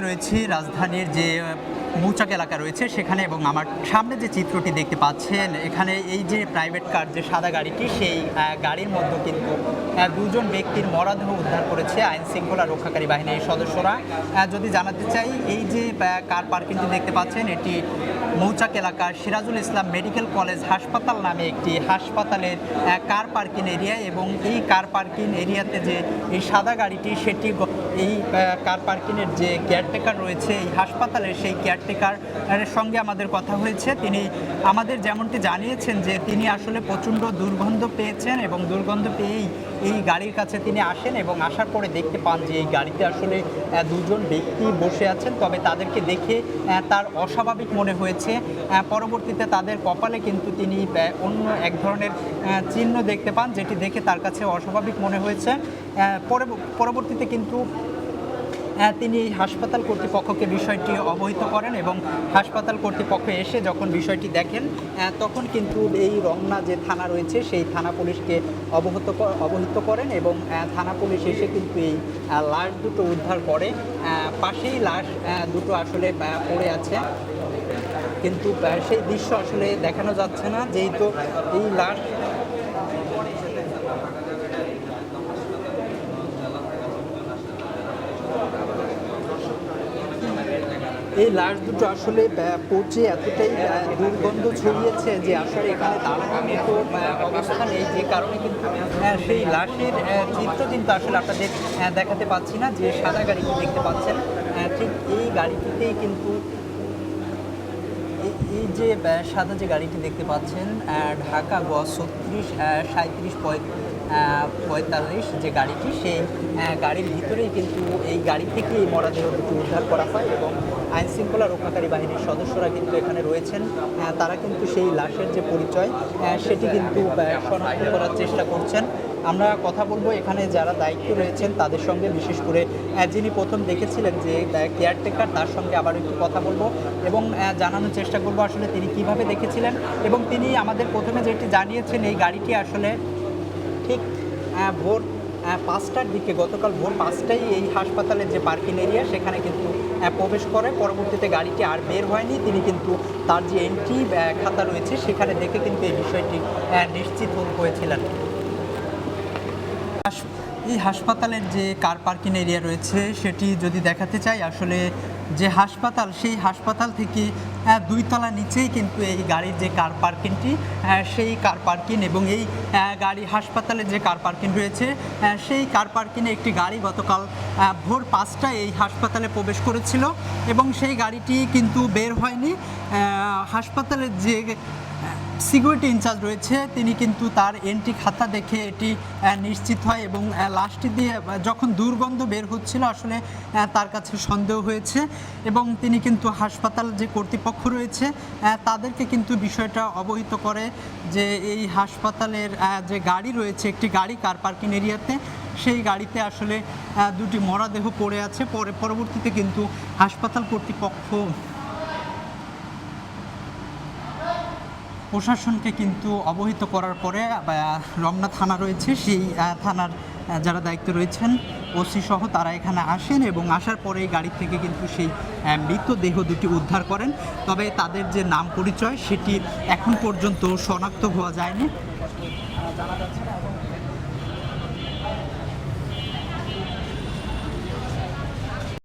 রয়েছি রাজধানীর যে মৌচাক এলাকা রয়েছে সেখানে এবং আমার সামনে যে চিত্রটি দেখতে পাচ্ছেন, এখানে এই যে প্রাইভেট কার যে সাদা গাড়িটি, সেই গাড়ির মধ্যে কিন্তু দুজন ব্যক্তির মরাদেহ উদ্ধার করেছে আইন শৃঙ্খলা রক্ষাকারী বাহিনীর সদস্যরা। যদি জানাতে চাই, এই যে কার পার্কিংটি দেখতে পাচ্ছেন, এটি মৌচাক এলাকার সিরাজুল ইসলাম মেডিকেল কলেজ হাসপাতাল নামে একটি হাসপাতালের কার পার্কিং এরিয়া এবং এই কার পার্কিং এরিয়াতে যে এই সাদা গাড়িটি, সেটি এই কার পার্কিংয়ের যে কেয়ারটেকার রয়েছে এই হাসপাতালের সেই কেয়ারটেকারের সঙ্গে আমাদের কথা হয়েছে। তিনি আমাদের যেমনটি জানিয়েছেন যে তিনি আসলে প্রচণ্ড দুর্গন্ধ পেয়েছেন এবং দুর্গন্ধ পেয়েই এই গাড়ির কাছে তিনি আসেন এবং আসার পরে দেখতে পান যে এই গাড়িতে আসলে দুজন ব্যক্তি বসে আছেন। তবে তাদেরকে দেখে তার অস্বাভাবিক মনে হয়েছে। পরবর্তীতে তাদের কপালে কিন্তু তিনি অন্য এক ধরনের চিহ্ন দেখতে পান, যেটি দেখে তার কাছে অস্বাভাবিক মনে হয়েছে। পরবর্তীতে কিন্তু তিনি হাসপাতাল কর্তৃপক্ষকে বিষয়টি অবহিত করেন এবং হাসপাতাল কর্তৃপক্ষ এসে যখন বিষয়টি দেখেন তখন কিন্তু এই রমনা যে থানা রয়েছে, সেই থানা পুলিশকে অবহিত অবহিত করেন এবং থানা পুলিশ এসে কিন্তু এই লাশ দুটো উদ্ধার করে পাশেই লাশ দুটো আসলে পড়ে আছে। কিন্তু সেই দৃশ্য আসলে দেখানো যাচ্ছে না, যেহেতু এই লাশ এই লাশ দুটো আসলে পচে এতটাই দুর্গন্ধ ছড়িয়েছে যে আসলে এখানে দাঁড়ানোর নেই। যে কারণে কিন্তু সেই লাশের চিত্র কিন্তু আসলে আপনাদের দেখাতে পাচ্ছি না, যে সাদা গাড়িটি দেখতে পাচ্ছেন। ঠিক এই গাড়িটিতেই কিন্তু এই- এই যে সাদা যে গাড়িটি দেখতে পাচ্ছেন ঢাকা গ ছত্রিশ সাঁত্রিশ পঁয়তাল্লিশ যে গাড়িটি সেই গাড়ির ভিতরেই কিন্তু এই গাড়ি থেকে এই মরদেহ দুটি উদ্ধার করা হয় এবং আইন শৃঙ্খলা রক্ষাকারী বাহিনীর সদস্যরা কিন্তু এখানে রয়েছেন। তারা কিন্তু সেই লাশের যে পরিচয় সেটি কিন্তু শনাক্ত করার চেষ্টা করছেন। আমরা কথা বলব এখানে যারা দায়িত্ব রয়েছেন তাদের সঙ্গে, বিশেষ করে যিনি প্রথম দেখেছিলেন যে কেয়ারটেকার তার সঙ্গে আবার একটু কথা বলব এবং জানানোর চেষ্টা করব আসলে তিনি কীভাবে দেখেছিলেন এবং তিনি আমাদের প্রথমে যেটি জানিয়েছেন, এই গাড়িটি আসলে ঠিক ভোর পাঁচটার দিকে, গতকাল ভোর পাঁচটায় এই হাসপাতালের যে পার্কিং এরিয়া, সেখানে কিন্তু প্রবেশ করে। পরবর্তীতে গাড়িটি আর বের হয়নি। তিনি কিন্তু তার যে এন্ট্রি খাতা রয়েছে, সেখানে দেখে কিন্তু এই বিষয়টি নিশ্চিত হয়েছিলেন এই হাসপাতালের যে কার পার্কিং এরিয়া রয়েছে সেটি যদি দেখাতে চাই, আসলে যে হাসপাতাল, সেই হাসপাতাল থেকে দুই তলা নিচেই কিন্তু এই গাড়ির যে কার পার্কিংটি সেই কার পার্কিং এবং এই গাড়ি হাসপাতালের যে কার পার্কিং রয়েছে সেই কার পার্কিংয়ে একটি গাড়ি গতকাল ভোর পাঁচটায় এই হাসপাতালে প্রবেশ করেছিল এবং সেই গাড়িটি কিন্তু বের হয়নি। হাসপাতালের যে সিকিউরিটি ইনচার্জ রয়েছে, তিনি কিন্তু তার এন্ট্রি খাতা দেখে এটি নিশ্চিত হয় এবং লাশটি দিয়ে যখন দুর্গন্ধ বের হচ্ছিল, আসলে তার কাছে সন্দেহ হয়েছে এবং তিনি কিন্তু হাসপাতাল যে কর্তৃপক্ষ রয়েছে তাদেরকে কিন্তু বিষয়টা অবহিত করে যে এই হাসপাতালের যে গাড়ি রয়েছে, একটি গাড়ি কার পার্কিং এরিয়াতে, সেই গাড়িতে আসলে দুটি মরাদেহ পড়ে আছে। পরে, পরবর্তীতে কিন্তু হাসপাতাল কর্তৃপক্ষ প্রশাসনকে কিন্তু অবহিত করার পরে রমনা থানা রয়েছে, সেই থানার যারা দায়িত্বে রয়েছেন, ওসি সহ তারা এখানে আসেন এবং আসার পরে এই গাড়ি থেকে কিন্তু সেই মৃতদেহ দুটি উদ্ধার করেন। তবে তাদের যে নাম পরিচয়, সেটি এখন পর্যন্ত শনাক্ত হওয়া যায়নি। জানা যাচ্ছে না